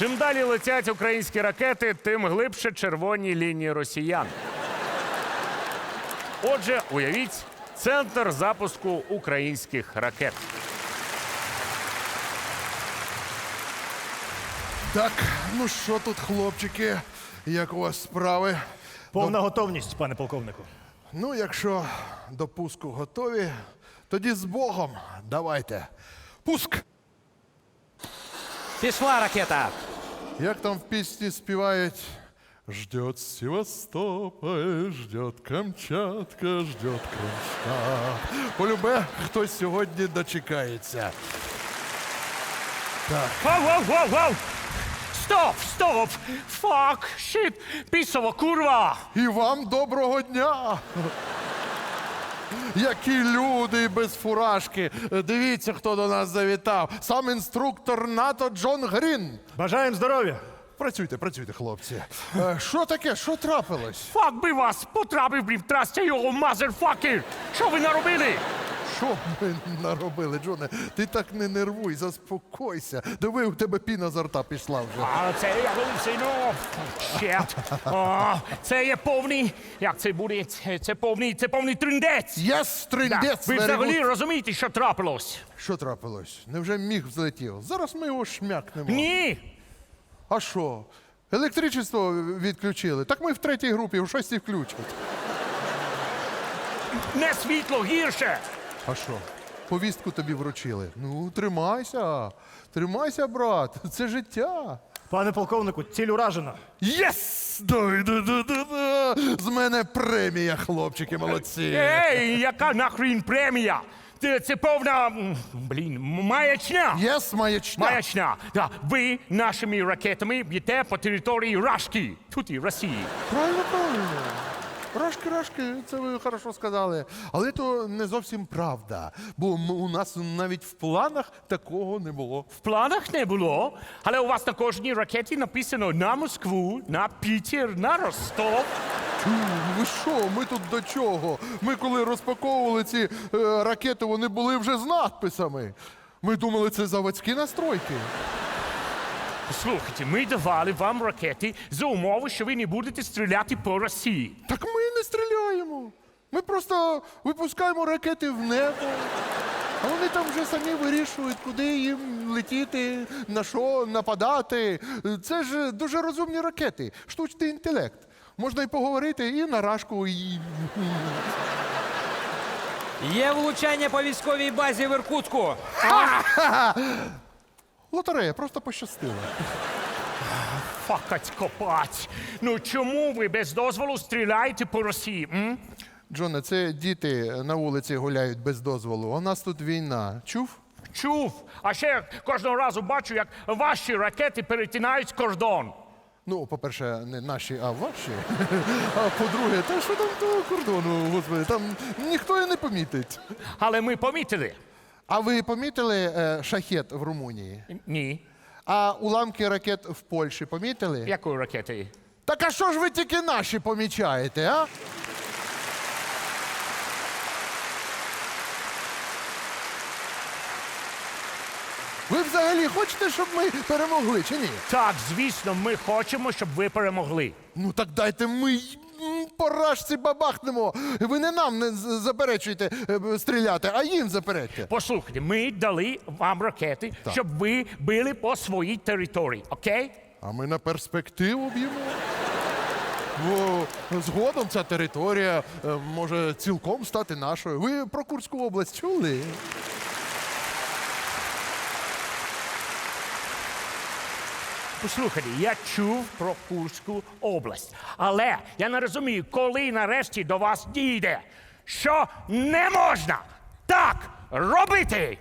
Чим далі летять українські ракети, тим глибше червоні лінії росіян. Отже, уявіть центр запуску українських ракет. Так, ну що тут, хлопчики? Як у вас справи? Повна готовність, пане полковнику. Ну, якщо до пуску готові, тоді з Богом давайте. Пуск! Пішла ракета. Як там в пісні співають? Ждет Севастополь, ждет Камчатка, ждет Кронштадт. Полюбе, хтось сьогодні дочекається. Вау, вау, вау, вау! Стоп, стоп! Фак, щит, пісова курва! І вам доброго дня! Які люди без фуражки. Дивіться, хто до нас завітав. Сам інструктор НАТО Джон Грін. Бажаємо здоров'я. Працюйте, працюйте, хлопці. Е, Що таке? Що трапилось? Фак би вас потрапив блін, в трасті його мазерфакер! Що ви наробили? Що ми наробили, Джоне? Ти так не нервуй, заспокойся. Диви, у тебе піна з рта пішла вже. А це я галюцино. Щет. А, Це є повний. Як це буде? Це, це повний, це повний триндець. Єс, Да. триндець! Ви взагалі розумієте, що трапилось? Що трапилось? Невже міг взлетів? Зараз ми його шмякнемо. Ні. А що? Електричество відключили. Так ми в третій групі, в шостій включать. Не світло гірше. А що? Повістку тобі вручили. Ну, тримайся. Тримайся, брат. Це життя. Пане полковнику, ціль уражена. Єс! Да. З мене премія, хлопчики, молодці. Ей, яка нахрін премія? Це, це повна. м, Блін, маячня. Єс, маячня. Маячня. Да, ви нашими ракетами б'єте по території Рашки, тут і Росії. Правильно, правильно. Рашки, рашки, це ви хорошо сказали. Але то не зовсім правда. Бо у нас навіть в планах такого не було. В планах не було, але у вас на кожній ракеті написано на Москву, на Пітер, на Ростов. Ви що, ми тут до чого? Ми коли розпаковували ці е, ракети, вони були вже з надписами. Ми думали, це заводські настройки. Слухайте, ми давали вам ракети за умови, що ви не будете стріляти по Росії. Так ми не стріляємо. Ми просто випускаємо ракети в небо. А вони там вже самі вирішують, куди їм летіти, на що нападати. Це ж дуже розумні ракети, штучний інтелект. Можна і поговорити і на рашку, і. Є влучання по військовій базі в Іркутську. Лотерея, просто пощастило. Факать копать. Ну чому ви без дозволу стріляєте по Росії? М? Джоне, це діти на вулиці гуляють без дозволу. У нас тут війна. Чув? Чув. А ще кожного разу бачу, як ваші ракети перетинають кордон. Ну, по-перше, не наші, а ваші. А по-друге, та що там того кордону, господи, там ніхто і не помітить. Але ми помітили. А ви помітили е, шахет в Румунії? Ні. А уламки ракет в Польщі помітили? Якої ракети? Так а що ж ви тільки наші помічаєте, а? Ви взагалі хочете, щоб ми перемогли чи ні? Так, звісно, ми хочемо, щоб ви перемогли. Ну так дайте ми й, рашці бабахнемо. Ви не нам не заперечуєте е, стріляти, а їм заперечте. Послухайте, ми дали вам ракети, щоб ви били по своїй території, окей? А ми на перспективу б'ємо. Бо згодом ця територія е, може цілком стати нашою. Ви про Курську область чули? Послухайте, я чув про Курську область, але я не розумію, коли нарешті до вас дійде, що не можна так робити.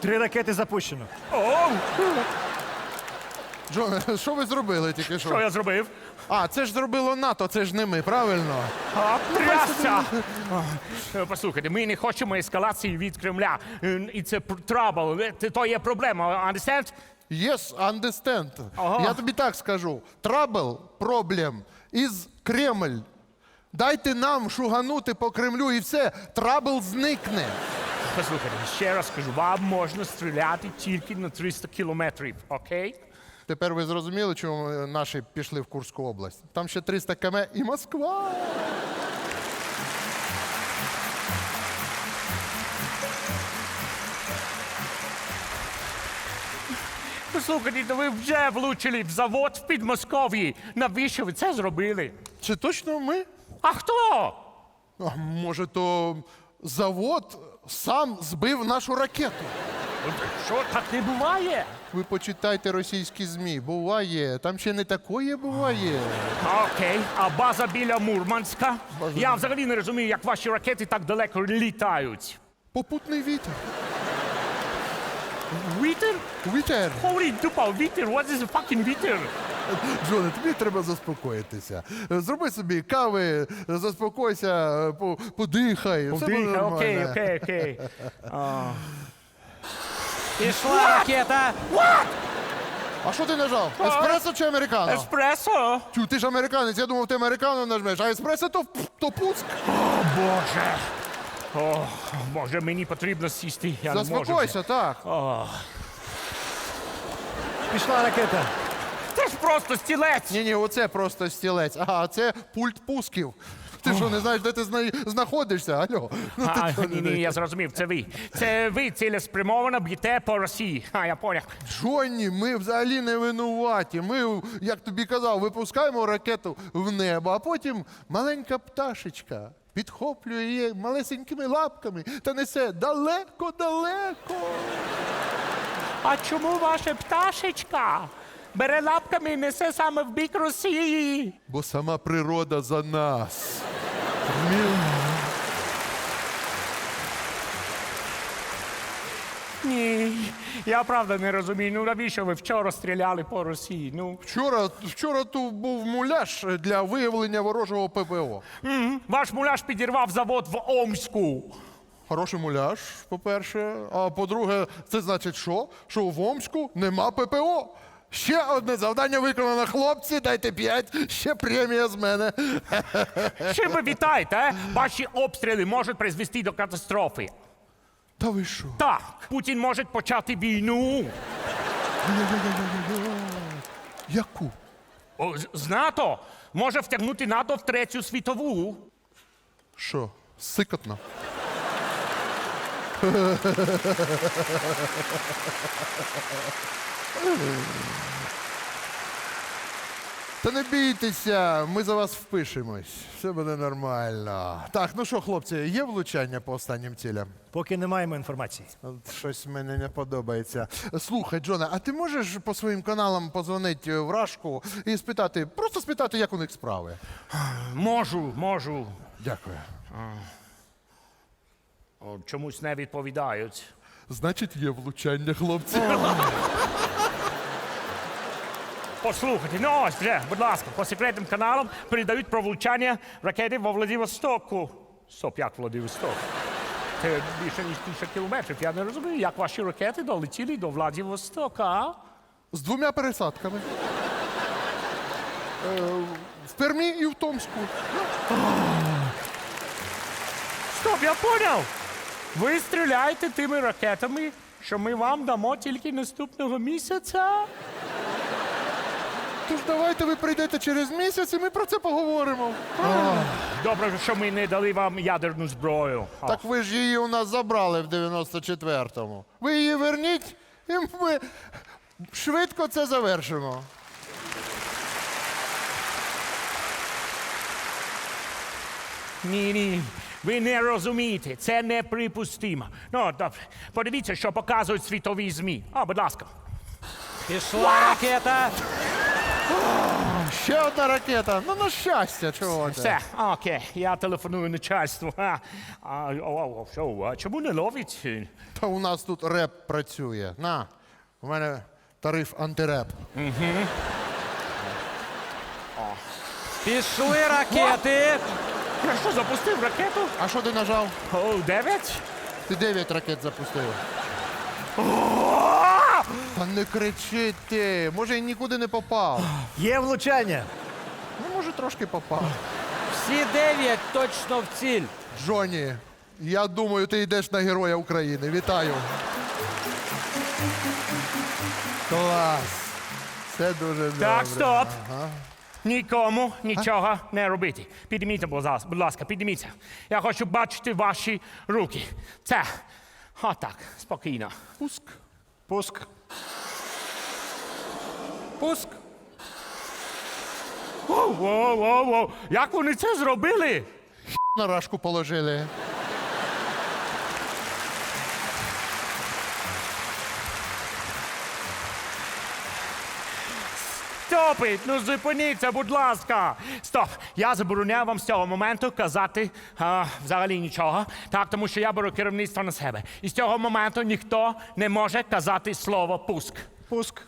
Три ракети запущено. О, Джон, що ви зробили тільки що що? я зробив? А, це ж зробило НАТО, це ж не ми, правильно? А, трясся! Е, Послухайте, ми не хочемо ескалації від Кремля. Е, І це пр- трабл, е, це- то є проблема, understand? Yes, understand. Ага. Я тобі так скажу. Trouble, problem із Кремль. Дайте нам шуганути по Кремлю і все, трабл зникне. Послухайте, ще раз кажу, вам можна стріляти тільки на 300 кілометрів, окей? Тепер ви зрозуміли, чому е, наші пішли в Курську область. Там ще 300 км і Москва. Послухайте, то ви вже влучили в завод в Підмосков'ї. Навіщо ви це зробили? Чи точно ми? А хто? А може, то завод сам збив нашу ракету? Що так не буває? Ви почитайте російські ЗМІ. Буває. Там ще не такое буває. Окей, а база біля Мурманська? Я взагалі не розумію, як ваші ракети так далеко літають. Попутний вітер. Вітер? Вітер. Holy дупа, вітер, what is fucking вітер? Джоне, тобі треба заспокоїтися. Зроби собі кави, заспокойся, по- подихай. все буде Дихай, нормально. окей, окей, окей. Пішла ракета. А що ти нажав? Еспресо чи американо? Еспресо? Тю, ти ж американець, я думав, ти американо нажмеш, а еспресо то, то пуск. О, Боже. О, Боже, мені потрібно сісти. Я не можу. Заспокойся, так. Пішла ракета. Це ж просто стілець. Ні, ні, оце просто стілець. Ага, це пульт пусків. Ти що, не знаєш, де ти зна- знаходишся? Алло. Ну, ти А, що, ні, ні, я зрозумів, це ви. Це ви цілеспрямовано б'єте по Росії. А, я поняв. Джонні, ми взагалі не винуваті. Ми, як тобі казав, випускаємо ракету в небо, а потім маленька пташечка підхоплює її малесенькими лапками та несе далеко-далеко. А чому ваша пташечка бере лапками і несе саме в бік Росії? Бо сама природа за нас. Ні, я правда не розумію. Ну навіщо ви вчора стріляли по Росії? Ну Вчора, вчора тут був муляж для виявлення ворожого ППО. м, ваш муляж підірвав завод в Омську. Хороший муляж, по-перше. А по-друге, це значить що? Що в Омську нема ППО. Ще одне завдання виконано, хлопці, дайте п'ять, ще премія з мене. Чим ви вітаєте? е? Ваші обстріли можуть призвести до катастрофи. Та ви що? Так, Путін може почати війну. Яку? О, з- з НАТО може втягнути НАТО в третю світову. Що? Сикотно. Та не бійтеся, ми за вас впишемось. Все буде нормально. Так, ну що, хлопці, є влучання по останнім цілям? Поки не маємо інформації. От Щось мені не подобається. Слухай, Джоне, а ти можеш по своїм каналам позвонити в Рашку і спитати, просто спитати, як у них справи? Можу, можу. Дякую. О, чомусь не відповідають. Значить, є влучання, хлопці. Послухайте, ну ось вже, будь ласка, по секретним каналам передають про влучання ракети во Владивостоку. Стоп, як Владивосток? Це більше ніж тисяча кілометрів. Я не розумію, як ваші ракети долетіли до Владивостока. а? З двома пересадками. Е, в Пермі і в Томську. Стоп, я поняв. Ви стріляєте тими ракетами, що ми вам дамо тільки наступного місяця. Тож давайте ви прийдете через місяць і ми про це поговоримо. Добре, що ми не дали вам ядерну зброю. А, Так ви ж її у нас забрали в 94-му. Ви її верніть, і ми швидко це завершимо. Ні, ні. Ви не розумієте, це неприпустимо. Ну, добре. Подивіться, що показують світові ЗМІ. А, будь ласка. Пішла ракета. Ще одна ракета. Ну на щастя, чого це? Все, окей, я телефоную начальству. А, а, о, о, що, а чому не ловить? Та у нас тут реп працює. На, у мене тариф антиреп. Пішли ракети. Я що, запустив ракету? А що ти нажав? О, дев'ять? Ти 9 ракет запустив. Та не кричи ти. Може, і нікуди не попав. Є влучання. Ну, може, трошки попав. Всі дев'ять точно в ціль. Джоні, Я думаю, ти йдеш на Героя України. Вітаю. Клас. Це дуже добре. Так, стоп. Ага. Нікому нічого не робити. Підніміться, будь ласка, будь ласка, підніміться. Я хочу бачити ваші руки. Це. Отак, спокійно. Пуск. Пуск. Пуск. Воу, воу, воу, воу. Як вони це зробили? На рашку положили. Стопить, ну зупиніться, будь ласка. Стоп. Я забороняю вам з цього моменту казати а, взагалі нічого. Так, тому що я беру керівництво на себе. І з цього моменту ніхто не може казати слово пуск. Пуск.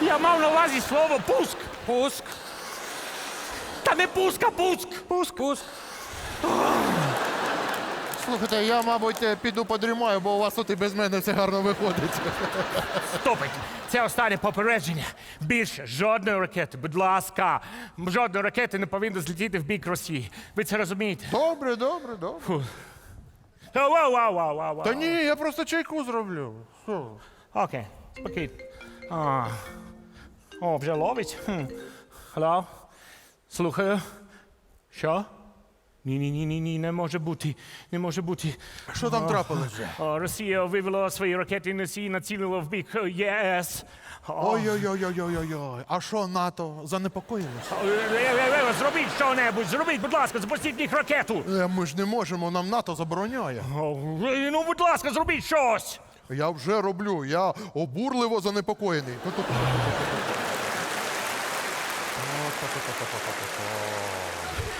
Я мав на увазі слово пуск. Пуск. Та не пуск, а пуск. Пуск. Пуск. Слухайте, я, мабуть, е, піду подрімаю, бо у вас тут і без мене все гарно виходить. Стопить. Це останнє попередження. Більше жодної ракети, будь ласка. Жодної ракети не повинна злетіти в бік Росії. Ви це розумієте? Добре, добре, добре. Вау, вау, вау, вау, вау. Та ні, я просто чайку зроблю. Що? Окей, спокійно. А. О, вже ловить. Хм. Алло? Слухаю. Що? Ні, ні, ні, ні, ні, не може бути. Не може бути. Що там? О, Росія вивела свої ракети носії, націлила в бік е, ЄС. О, Ой-ой-ой-ой-ой-ой. А що НАТО занепокоїлося? е, е, Зробіть що-небудь, зробіть, будь ласка, запустіть в них ракету. Е, Ми ж не можемо, нам НАТО забороняє. О, е, Ну, будь ласка, зробіть щось. Я вже роблю, я обурливо занепокоєний.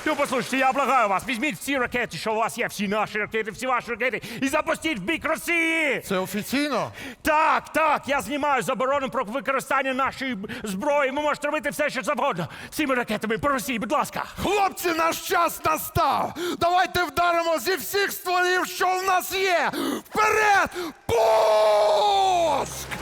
Ну, послухайте, я благаю вас, візьміть всі ракети, що у вас є, всі наші ракети, всі ваші ракети, і запустіть в бік Росії. Це офіційно? Так, так, я знімаю заборону про використання нашої зброї. Ви можете робити все, що завгодно. Цими ракетами по Росії, будь ласка. Хлопці, наш час настав! Давайте вдаримо зі всіх стволів, що в нас є! Вперед! Пуск!